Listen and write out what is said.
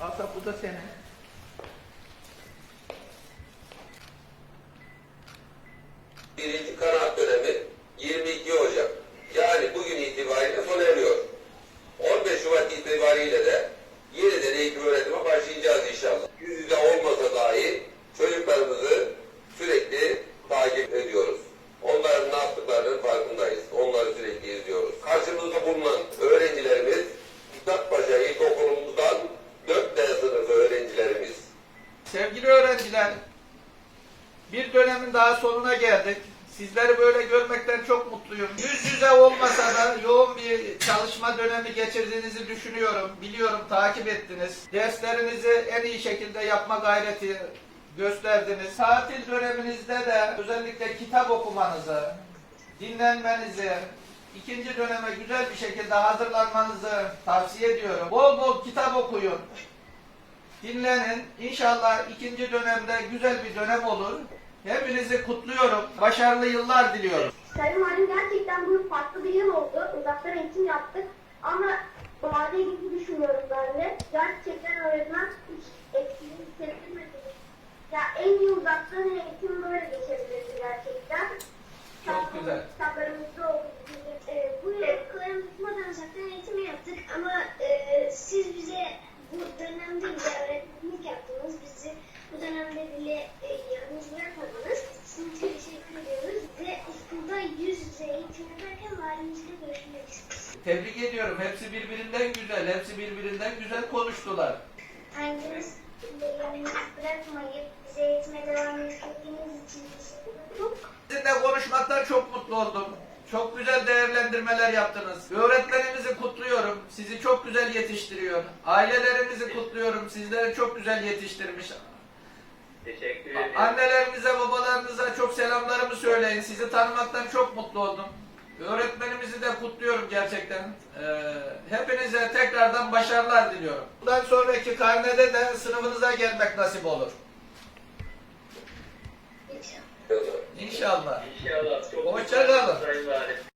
Asaf bu da senin. Birinci kanaat dönemi 22 Ocak. Yani bugün itibariyle sona eriyor. 15 Şubat itibariyle de yeniden eğitim öğretime başlayacağız inşallah. Yüz yüze olmasa dahi çocuklarımızı sürekli takip ediyoruz. Onların ne yaptıklarının farkındayız. Onları sürekli izliyoruz. Karşımızda bulunan öğrencilerimiz Kitappaşa İlkokulumuzdan 4D sınıfı öğrencilerimiz. Sevgili öğrenciler, bir dönemin daha sonuna geldik. Sizleri böyle görmekten çok mutluyum. Yüz yüze olmasa da yoğun bir çalışma dönemi geçirdiğinizi düşünüyorum. Biliyorum takip ettiniz. Derslerinizi en iyi şekilde yapma gayreti gösterdiniz. Tatil döneminizde de özellikle kitap okumanızı, dinlenmenizi, ikinci döneme güzel bir şekilde hazırlanmanızı tavsiye ediyorum. Bol bol kitap okuyun. Dinlenin. İnşallah ikinci dönemde güzel bir dönem olur. Hepinizi kutluyorum. Başarılı yıllar diliyorum. Sayın Valim gerçekten bu farklı bir yıl oldu. Uzaktan eğitim yaptık. Ama vade gibi düşünüyorum ben de. Gerçekten öğretmen hiç etkili hissettirmedi. Ya en iyi uzaktan eğitim böyle geçebilirdi gerçekten. Çok güzel. Kitaplarımızda olduğu dönemde bile e, yalnız bırakmadınız. Sizin için teşekkür ediyoruz ve okulda yüz yüze eğitim yaparken valimizle görüşmek isteriz. Tebrik ediyorum. Hepsi birbirinden güzel. Hepsi birbirinden güzel konuştular. Kendiniz de yalnız bırakmayıp bize eğitime devam ettiğiniz için teşekkür ederim. Sizinle konuşmaktan çok mutlu oldum. Çok güzel değerlendirmeler yaptınız. Öğretmenimizi kutluyorum. Sizi çok güzel yetiştiriyor. Ailelerinizi kutluyorum. Sizleri çok güzel yetiştirmiş. Teşekkür ederim. Annelerinize, babalarınıza çok selamlarımı söyleyin. Sizi tanımaktan çok mutlu oldum. Öğretmenimizi de kutluyorum gerçekten. Ee, hepinize tekrardan başarılar diliyorum. Bundan sonraki karnede de sınıfınıza gelmek nasip olur. İnşallah. İnşallah. İnşallah çok